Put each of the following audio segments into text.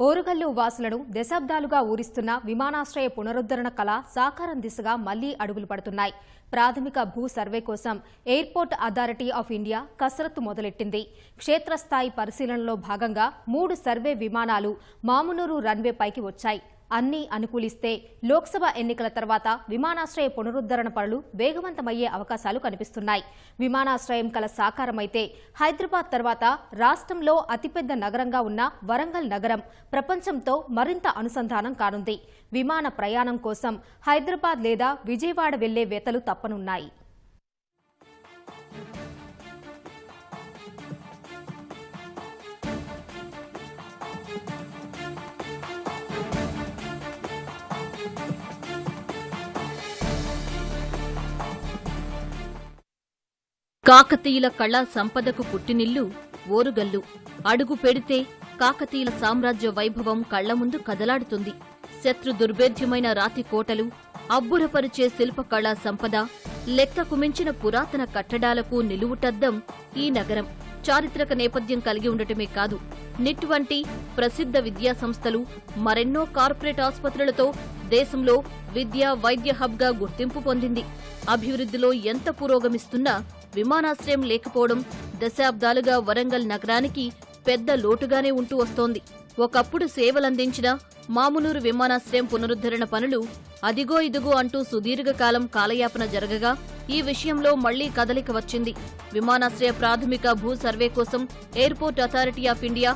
ఓరుగల్లు వాసులను దశాబ్దాలుగా ఊరిస్తున్న విమానాశ్రయ పునరుద్ధరణ కళ సాకారం దిశగా మళ్ళీ అడుగులు పడుతున్నాయి. ప్రాథమిక భూ సర్వే కోసం ఎయిర్పోర్ట్ అథారిటీ ఆఫ్ ఇండియా కసరత్తు మొదలెట్టింది. క్షేత్రస్థాయి పరిశీలనలో భాగంగా మూడు సర్వే విమానాలు మామునూరు రన్వే పైకి వచ్చాయి. అన్నీ అనుకూలిస్తే లోక్సభ ఎన్నికల తర్వాత విమానాశ్రయ పునరుద్ధరణ పనులు వేగవంతమయ్యే అవకాశాలు కనిపిస్తున్నాయి. విమానాశ్రయం కల సాకారమైతే హైదరాబాద్ తర్వాత రాష్ట్రంలో అతిపెద్ద నగరంగా ఉన్న వరంగల్ నగరం ప్రపంచంతో మరింత అనుసంధానం కానుంది. విమాన ప్రయాణం కోసం హైదరాబాద్ లేదా విజయవాడ వెళ్ళే వేతలు తప్పనున్నాయి. కాకతీయుల కళా సంపదకు పుట్టినిల్లు ఓరుగల్లు. అడుగు పెడితే కాకతీయుల సామ్రాజ్య వైభవం కళ్ళ ముందు కదలాడుతుంది. శత్రు దుర్భేద్యమైన రాతి కోటలు అబ్బురపరిచే శిల్పకళా సంపద లెక్కకు మించిన పురాతన కట్టడాలకు నిలువుటద్దం ఈ నగరం. చారిత్రక నేపథ్యం కలిగి ఉండటమే కాదు. నిట్ వంటి ప్రసిద్ధ విద్యా సంస్థలు మరెన్నో కార్పొరేట్ ఆసుపత్రులతో దేశంలో విద్యా వైద్య హబ్గా గుర్తింపు పొందింది. అభివృద్ధిలో ఎంత పురోగమిస్తున్నా విమానాశ్రయం లేకపోవడం దశాబ్దాలుగా వరంగల్ నగరానికి పెద్ద లోటుగానే ఉంటూ వస్తోంది. ఒకప్పుడు సేవలందించిన మామునూరు విమానాశ్రయం పునరుద్ధరణ పనులు అదిగో ఇదిగో అంటూ సుదీర్ఘకాలం కాలయాపన జరగగా ఈ విషయంలో మళ్ళీ కదలిక వచ్చింది. విమానాశ్రయ ప్రాథమిక భూ సర్వే కోసం airport authority of India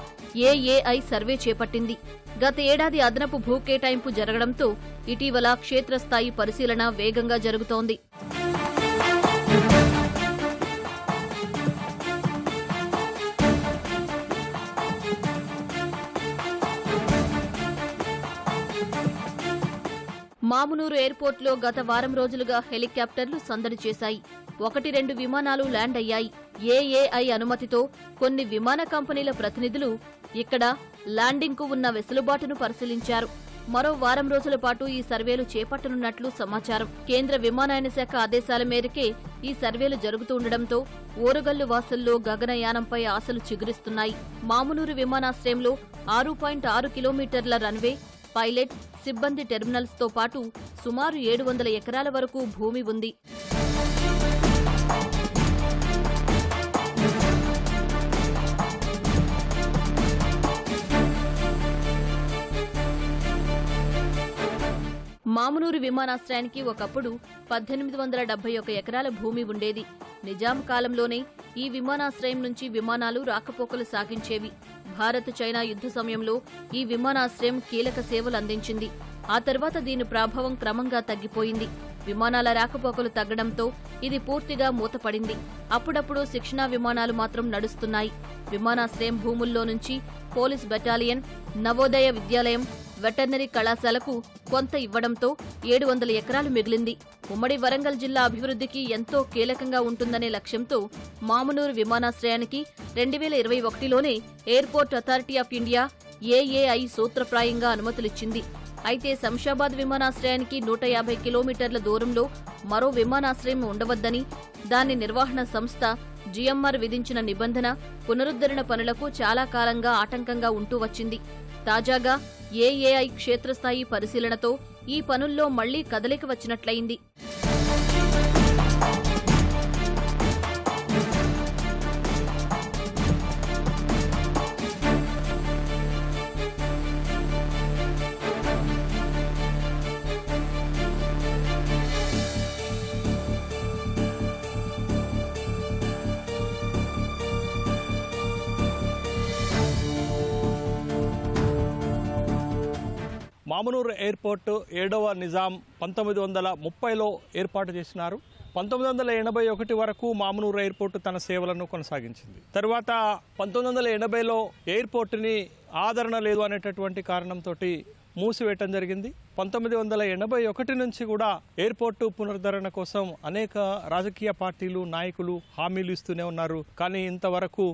AAI survey చేపట్టింది. గత ఏడాది అదనపు భూ కేటాయింపు జరగడంతో ఇటీవల క్షేత్రస్థాయి పరిశీలన వేగంగా జరుగుతోంది. మామునూరు ఎయిర్పోర్ట్లో గత వారం రోజులుగా హెలికాప్టర్లు సందడి చేశాయి. ఒకటి రెండు విమానాలు ల్యాండ్ అయ్యాయి ఏఏఐ అనుమతితో కొన్ని విమాన కంపెనీల ప్రతినిధులు ఇక్కడ ల్యాండింగ్కు ఉన్న వెసులుబాటును పరిశీలించారు. మరో వారం రోజుల పాటు ఈ సర్వేలు చేపట్టనున్నట్లు సమాచారం. కేంద్ర విమానయాన శాఖ ఆదేశాల మేరకే ఈ సర్వేలు జరుగుతుండటంతో ఓరుగల్లు వాసుల్లో గగనయానంపై ఆశలు చిగురిస్తున్నాయి. మామునూరు విమానాశ్రయంలో ఆరు పాయింట్ ఆరు కిలోమీటర్ల రన్వే పైలట్ సిబ్బంది టెర్మినల్స్తో పాటు సుమారు ఏడు వందల ఎకరాల వరకు భూమి ఉంది. మామునూరు విమానాశ్రయానికి ఒకప్పుడు పద్దెనిమిది వందల డెబ్బై ఒక ఎకరాల భూమి ఉండేది. నిజాం కాలంలోనే ఈ విమానాశ్రయం నుంచి విమానాలు రాకపోకలు సాగించేవి. భారత్ చైనా యుద్ధ సమయంలో ఈ విమానాశ్రయం కీలక సేవలు అందించింది. ఆ తర్వాత దీని ప్రభావం క్రమంగా తగ్గిపోయింది. విమానాల రాకపోకలు తగ్గడంతో ఇది పూర్తిగా మూతపడింది. అప్పుడప్పుడు శిక్షణా విమానాలు మాత్రం నడుస్తున్నాయి. విమానాశ్రయం భూముల్లో నుంచి పోలీస్ బెటాలియన్ నవోదయ విద్యాలయం వెటర్నరీ కళాశాలకు కొంత ఇవ్వడంతో ఏడు వందల ఎకరాలు మిగిలింది. ఉమ్మడి వరంగల్ జిల్లా అభివృద్ధికి ఎంతో కీలకంగా ఉంటుందనే లక్ష్యంతో మామునూరు విమానాశ్రయానికి రెండు వేల ఇరవై ఒకటిలోనే airport authority of India AAI సూత్రప్రాయంగా అనుమతులిచ్చింది. అయితే శంషాబాద్ విమానాశ్రయానికి నూట యాభై కిలోమీటర్ల దూరంలో మరో విమానాశ్రయం ఉండవద్దని దాని నిర్వహణ సంస్థ జిఎంఆర్ విధించిన నిబంధన పునరుద్ధరణ పనులకు చాలా కాలంగా ఆటంకంగా ఉంటూ వచ్చింది. తాజాగా ఏఏఐ క్షేత్రస్థాయి పరిశీలనతో ఈ పనుల్లో మళ్ళీ కదలిక వచ్చినట్లయింది. మామునూరు ఎయిర్పోర్ట్ ఏడవ నిజాం పంతొమ్మిది వందల ముప్పైలో ఏర్పాటు చేసినారు. పంతొమ్మిది వందల ఎనభై ఒకటి వరకు మామనూరు ఎయిర్పోర్ట్ తన సేవలను కొనసాగించింది. తర్వాత పంతొమ్మిది వందల ఎనభైలో ఎయిర్పోర్ట్ని ఆదరణ లేదు అనేటటువంటి కారణంతో మూసివేయటం జరిగింది. పంతొమ్మిది వందల ఎనభై ఒకటి నుంచి కూడా ఎయిర్పోర్టు పునరుద్ధరణ కోసం అనేక రాజకీయ పార్టీలు నాయకులు హామీలు ఇస్తూనే ఉన్నారు. కానీ ఇంతవరకు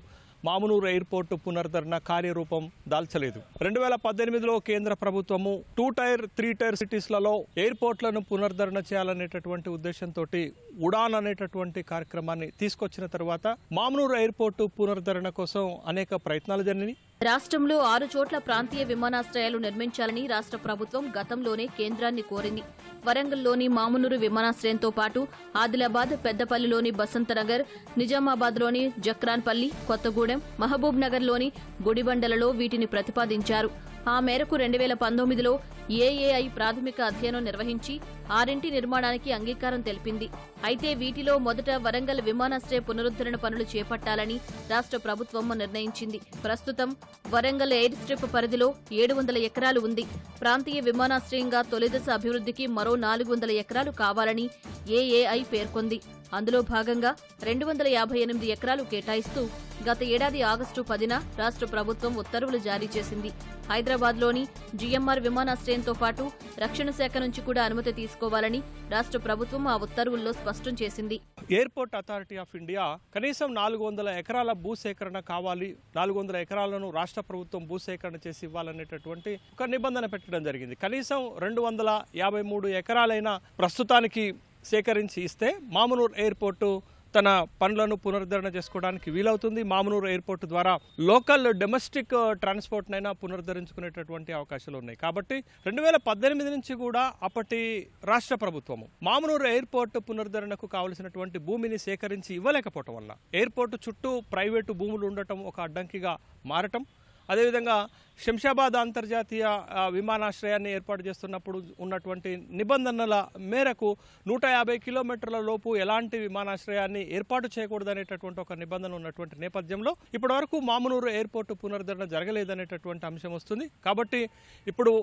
మామునూరు ఎయిర్పోర్టు పునరుద్ధరణ కార్యరూపం దాల్చలేదు. రెండు వేల పద్దెనిమిదిలో కేంద్ర ప్రభుత్వము టూ టైర్ త్రీ టైర్ సిటీస్లలో ఎయిర్పోర్ట్లను పునరుద్ధరణ చేయాలనేటటువంటి ఉద్దేశంతో ఉడాన్ అనేటటువంటి కార్యక్రమాన్ని తీసుకొచ్చిన తర్వాత మామునూరు ఎయిర్పోర్టు పునరుద్ధరణ కోసం అనేక ప్రయత్నాలు జరిగినాయి. రాష్ట్రంలో ఆరు చోట్ల ప్రాంతీయ విమానాశ్రయాలు నిర్మించాలని రాష్ట్ర ప్రభుత్వం గతంలోనే కేంద్రాన్ని కోరింది. వరంగల్లోని మామునూరు విమానాశ్రయంతో పాటు ఆదిలాబాద్ పెద్దపల్లిలోని బసంతనగర్ నిజామాబాద్లోని జక్రాన్పల్లి కొత్తగూడెం మహబూబ్ నగర్లోని గుడిబండలలో వీటిని ప్రతిపాదించారు. ఆ మేరకు రెండు వేల పంతొమ్మిదిలో ఏఏఐ ప్రాథమిక అధ్యయనం నిర్వహించి ఆరింటి నిర్మాణానికి అంగీకారం తెలిపింది. అయితే వీటిలో మొదట వరంగల్ విమానాశ్రయ పునరుద్ధరణ పనులు చేపట్టాలని రాష్ట్ర ప్రభుత్వం నిర్ణయించింది. ప్రస్తుతం వరంగల్ ఎయిర్ స్ట్రిప్ పరిధిలో ఏడు వందల ఎకరాలు ఉంది. ప్రాంతీయ విమానాశ్రయంగా తొలిదశ అభివృద్ధికి మరో నాలుగు వందల ఎకరాలు కావాలని ఏఏఐ పేర్కొంది. అందులో భాగంగా రెండు వందల యాభై ఎనిమిది ఎకరాలు కేటాయిస్తూ గత ఏడాది ఆగస్టు పదిన రాష్ట్ర ప్రభుత్వం ఉత్తర్వులు జారీ చేసింది. హైదరాబాద్లోని జీఎంఆర్ విమానాశ్రయంతో పాటు రక్షణ శాఖ నుంచి కూడా అనుమతి తీసుకోవాలని రాష్ట్ర ప్రభుత్వం ఆ ఉత్తర్వుల్లో స్పష్టం చేసింది. ఎయిర్పోర్ట్ అథారిటీ ఆఫ్ ఇండియా కనీసం నాలుగు వందల ఎకరాల భూసేకరణ కావాలి నాలుగు వందల ఎకరాలను రాష్ట్ర ప్రభుత్వం భూసేకరణ చేసి ఇవ్వాలనేటటువంటి ఒక నిబంధన పెట్టడం జరిగింది. కనీసం రెండు వందల యాభై మూడు ఎకరాలైన ప్రస్తుతానికి సేకరించి ఇస్తే మామనూరు ఎయిర్పోర్టు తన పనులను పునరుద్ధరణ చేసుకోవడానికి వీలవుతుంది. మామనూరు ఎయిర్పోర్ట్ ద్వారా లోకల్ డొమెస్టిక్ ట్రాన్స్పోర్ట్నైనా పునరుద్ధరించుకునేటటువంటి అవకాశాలు ఉన్నాయి. కాబట్టి రెండు వేల పద్దెనిమిది నుంచి కూడా అప్పటి రాష్ట్ర ప్రభుత్వము మామనూరు ఎయిర్పోర్ట్ పునరుద్ధరణకు కావలసినటువంటి భూమిని సేకరించి ఇవ్వలేకపోవటం వల్ల ఎయిర్పోర్ట్ చుట్టూ ప్రైవేటు భూములు ఉండటం ఒక అడ్డంకిగా మారటం అదేవిధంగా శంషాబాద్ అంతర్జాతీయ విమానాశ్రయాన్ని ఏర్పాటు చేస్తున్నప్పుడు ఉన్నటువంటి నిబంధనల మేరకు నూట యాభై కిలోమీటర్ల లోపు ఎలాంటి విమానాశ్రయాన్ని ఏర్పాటు చేయకూడదనేటటువంటి ఒక నిబంధన ఉన్నటువంటి నేపథ్యంలో ఇప్పటివరకు మామునూరు ఎయిర్పోర్టు పునరుద్ధరణ జరగలేదనేటటువంటి అంశం వస్తుంది. కాబట్టి ఇప్పుడు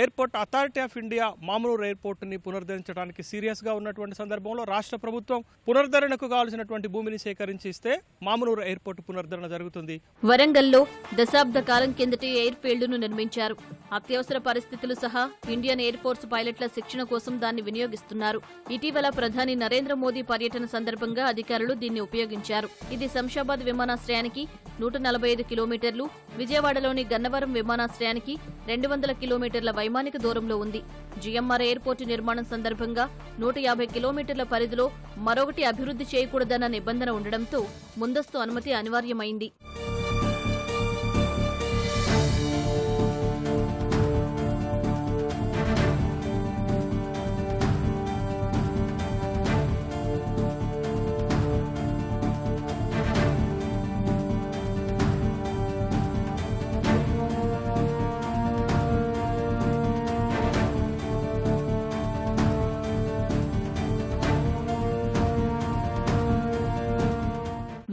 ఎయిర్పోర్ట్ అథారిటీ ఆఫ్ ఇండియా మామూలు ఎయిర్పోర్ట్ని పునరుద్ధరించడానికి సీరియస్గా ఉన్నటువంటి సందర్భంలో రాష్ట్ర ప్రభుత్వం పునరుద్ధరణకు కావాల్సినటువంటి భూమిని సేకరించి ఇస్తే మామూలు ఎయిర్పోర్ట్ పునరుద్ధరణ జరుగుతుంది. వరంగల్లో దశాబ్ద కాలం కిందటి ఎయిర్ ఫీల్డ్ను నిర్మించారు. అత్యవసర పరిస్థితులు సహా ఇండియన్ ఎయిర్ ఫోర్స్ పైలట్ల శిక్షణ కోసం దాన్ని వినియోగిస్తున్నారు. ఇటీవల ప్రధాని నరేంద్ర మోదీ పర్యటన సందర్భంగా అధికారులు దీన్ని ఉపయోగించారు. ఇది శంషాబాద్ విమానాశ్రయానికి నూట నలభై ఐదు కిలోమీటర్లు విజయవాడలోని గన్నవరం విమానాశ్రయానికి రెండు వందల కిలోమీటర్ల వైమానిక దూరంలో ఉంది. జిఎంఆర్ ఎయిర్పోర్టు నిర్మాణం సందర్భంగా నూట యాభై కిలోమీటర్ల పరిధిలో మరొకటి అభివృద్ధి చేయకూడదన్న నిబంధన ఉండడంతో ముందస్తు అనుమతి అనివార్యమైంది.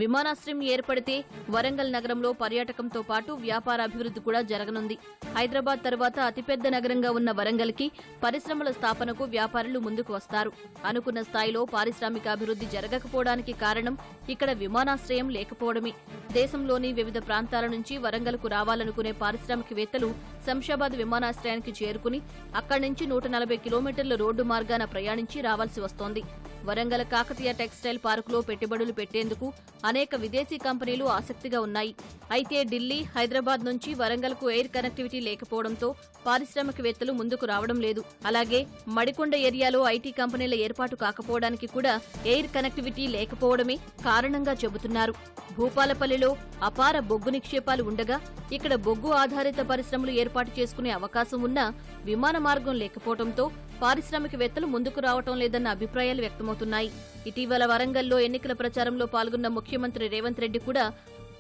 విమానాశ్రయం ఏర్పడితే వరంగల్ నగరంలో పర్యాటకంతో పాటు వ్యాపార అభివృద్ధి కూడా జరగనుంది. హైదరాబాద్ తర్వాత అతిపెద్ద నగరంగా ఉన్న వరంగల్కి పరిశ్రమల స్థాపనకు వ్యాపారులు ముందుకు వస్తారు. అనుకున్న స్థాయిలో పారిశ్రామిక అభివృద్ధి జరగకపోవడానికి కారణం ఇక్కడ విమానాశ్రయం లేకపోవడమే. దేశంలోని వివిధ ప్రాంతాల నుంచి వరంగల్కు రావాలనుకునే పారిశ్రామికవేత్తలు శంషాబాద్ విమానాశ్రయానికి చేరుకుని అక్కడి నుంచి నూట నలభై కిలోమీటర్ల రోడ్డు మార్గాన ప్రయాణించి రావాల్సి వస్తోంది. వరంగల్ కాకతీయ టెక్స్టైల్ పార్కులో పెట్టుబడులు పెట్టేందుకు అనేక విదేశీ కంపెనీలు ఆసక్తిగా ఉన్నాయి. అయితే ఢిల్లీ హైదరాబాద్ నుంచి వరంగల్కు ఎయిర్ కనెక్టివిటీ లేకపోవడంతో పారిశ్రామికవేత్తలు ముందుకు రావడం లేదు. అలాగే మడికొండ ఏరియాలో ఐటీ కంపెనీల ఏర్పాటు కాకపోవడానికి కూడా ఎయిర్ కనెక్టివిటీ లేకపోవడమే కారణంగా చెబుతున్నారు. భూపాలపల్లిలో అపార బొగ్గు నిక్షేపాలు ఉండగా ఇక్కడ బొగ్గు ఆధారిత పరిశ్రమలు ఏర్పాటు చేసుకునే అవకాశం ఉన్నా విమాన మార్గం లేకపోవడంతో పారిశ్రామికవేత్తలు ముందుకు రావటం లేదన్న అభిప్రాయాలు వ్యక్తమవుతున్నాయి. ఇటీవల వరంగల్లో ఎన్నికల ప్రచారంలో పాల్గొన్న ముఖ్యమంత్రి రేవంత్ రెడ్డి కూడా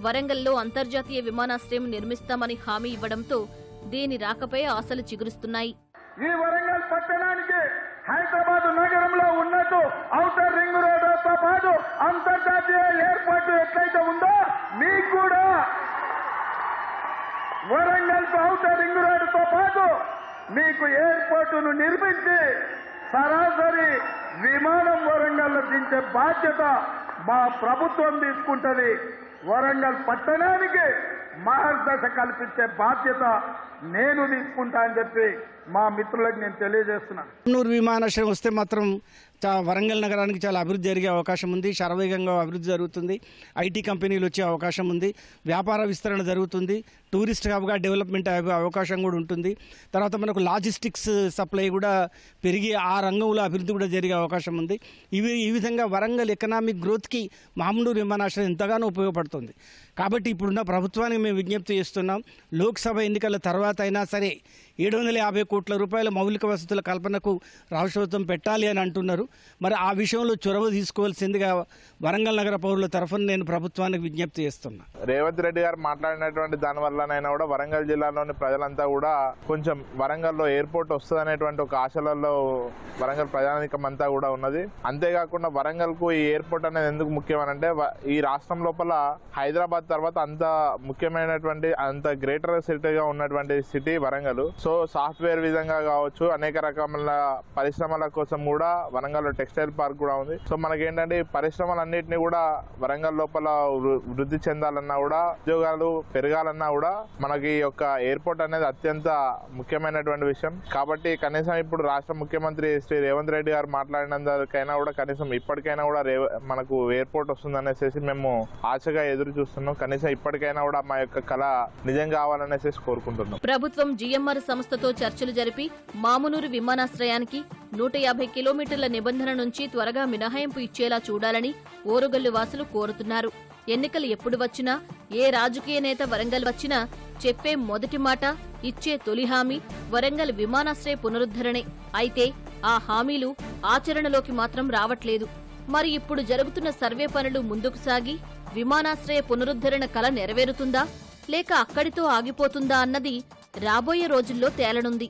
వరంగల్లో అంతర్జాతీయ విమానాశ్రయం నిర్మిస్తామని హామీ ఇవ్వడంతో దీని రాకపై ఆశలు చిగురుస్తున్నాయి. ఈ వరంగల్ పట్టణానికి హైదరాబాద్ నగరంలో ఉన్నట్టు ఔటర్ రింగ్ రోడ్తో పాటు అంతర్జాతీయ ఎయిర్పోర్ట్ ఎట్లయితే ఉందో మీకు కూడా. వరంగల్ ఔటర్ రింగ్ రోడ్తో పాటు మీకు ఎయిర్పోర్టును నిర్మించి సరాసరి విమానం వరంగల్లో దించే బాధ్యత మా ప్రభుత్వం తీసుకుంటుంది. వరంగల్ పట్టణానికి మార్గదర్శ కల్పించే బాధ్యత నేను తీసుకుంటా అని చెప్పి మా మిత్రులకు నేను తెలియజేస్తున్నాను. విమానాశ్రయం వస్తే మాత్రం వరంగల్ నగరానికి చాలా అభివృద్ధి జరిగే అవకాశం ఉంది. శరవేగంగా అభివృద్ధి జరుగుతుంది. ఐటీ కంపెనీలు వచ్చే అవకాశం ఉంది. వ్యాపార విస్తరణ జరుగుతుంది. టూరిస్ట్ హబ్గా డెవలప్మెంట్ అయ్యే అవకాశం కూడా ఉంటుంది. తర్వాత మనకు లాజిస్టిక్స్ సప్లై కూడా పెరిగి ఆ రంగంలో అభివృద్ధి కూడా జరిగే అవకాశం ఉంది. ఇవి ఈ విధంగా వరంగల్ ఎకనామిక్ గ్రోత్కి మామూలు విమానాశ్రయం ఎంతగానో ఉపయోగపడుతుంది. కాబట్టి ఇప్పుడున్న ప్రభుత్వానికి మేము విజ్ఞప్తి చేస్తున్నాం. లోక్సభ ఎన్నికల తర్వాత అయినా సరే ఏడు వందల యాభై కోట్ల రూపాయల మౌలిక వసతుల కల్పనకు రాష్ట్ర ప్రభుత్వం పెట్టాలి అని అంటున్నారు. మరి ఆ విషయంలో చొరవ తీసుకోవాల్సిందిగా వరంగల్ నగర పౌరుల తరఫున నేను ప్రభుత్వానికి విజ్ఞప్తి చేస్తున్నా. రేవంత్ రెడ్డి గారు మాట్లాడినటువంటి దానివల్లనైనా కూడా వరంగల్ జిల్లాలోని ప్రజలంతా కూడా కొంచెం వరంగల్లో ఎయిర్పోర్ట్ వస్తుంది ఒక ఆశలలో వరంగల్ ప్రజానికం అంతా కూడా ఉన్నది. అంతేకాకుండా వరంగల్కు ఈ ఎయిర్పోర్ట్ అనేది ఎందుకు ముఖ్యమనంటే అంటే ఈ రాష్ట్రం లోపల హైదరాబాద్ తర్వాత అంత ముఖ్యమైనటువంటి అంత గ్రేటర్ సిటీగా ఉన్నటువంటి సిటీ వరంగల్. సో సాఫ్ట్వేర్ విధంగా కావచ్చు అనేక రకముల పరిశ్రమల కోసం కూడా వరంగల్ టెక్స్టైల్ పార్క్ కూడా ఉంది. సో మనకేంటంటే ఈ పరిశ్రమలన్నింటినీ కూడా వరంగల్ లోపల వృద్ధి చెందాలన్నా కూడా ఉద్యోగాలు పెరగాలన్నా కూడా మనకి యొక్క ఎయిర్పోర్ట్ అనేది అత్యంత ముఖ్యమైనటువంటి విషయం. కాబట్టి కనీసం ఇప్పుడు రాష్ట్ర ముఖ్యమంత్రి శ్రీ రేవంత్ రెడ్డి గారు మాట్లాడినందుకైనా కూడా కనీసం ఇప్పటికైనా కూడా మనకు ఎయిర్పోర్ట్ వస్తుందనేసి మేము ఆశగా ఎదురు చూస్తున్నాం. కనీసం ఇప్పటికైనా కూడా మా యొక్క కళ నిజం కావాలనేసి కోరుకుంటున్నాం. ప్రభుత్వం జిఎంఆర్ సంస్థతో చర్చలు జరిపి మామునూరు విమానాశ్రయానికి నూట యాభై కిలోమీటర్ల నిబంధన నిబంధన నుంచి త్వరగా మినహాయింపు ఇచ్చేలా చూడాలని ఓరుగల్లు వాసులు కోరుతున్నారు. ఎన్నికలు ఎప్పుడు వచ్చినా ఏ రాజకీయ నేత వరంగల్ వచ్చినా చెప్పే మొదటి మాట ఇచ్చే తొలి హామీ వరంగల్ విమానాశ్రయ పునరుద్ధరణే. అయితే ఆ హామీలు ఆచరణలోకి మాత్రం రావట్లేదు. మరి ఇప్పుడు జరుగుతున్న సర్వే పనులు ముందుకు సాగి విమానాశ్రయ పునరుద్ధరణ కల నెరవేరుతుందా? లేక అక్కడితో ఆగిపోతుందా అన్నది రాబోయే రోజుల్లో తేలనుంది.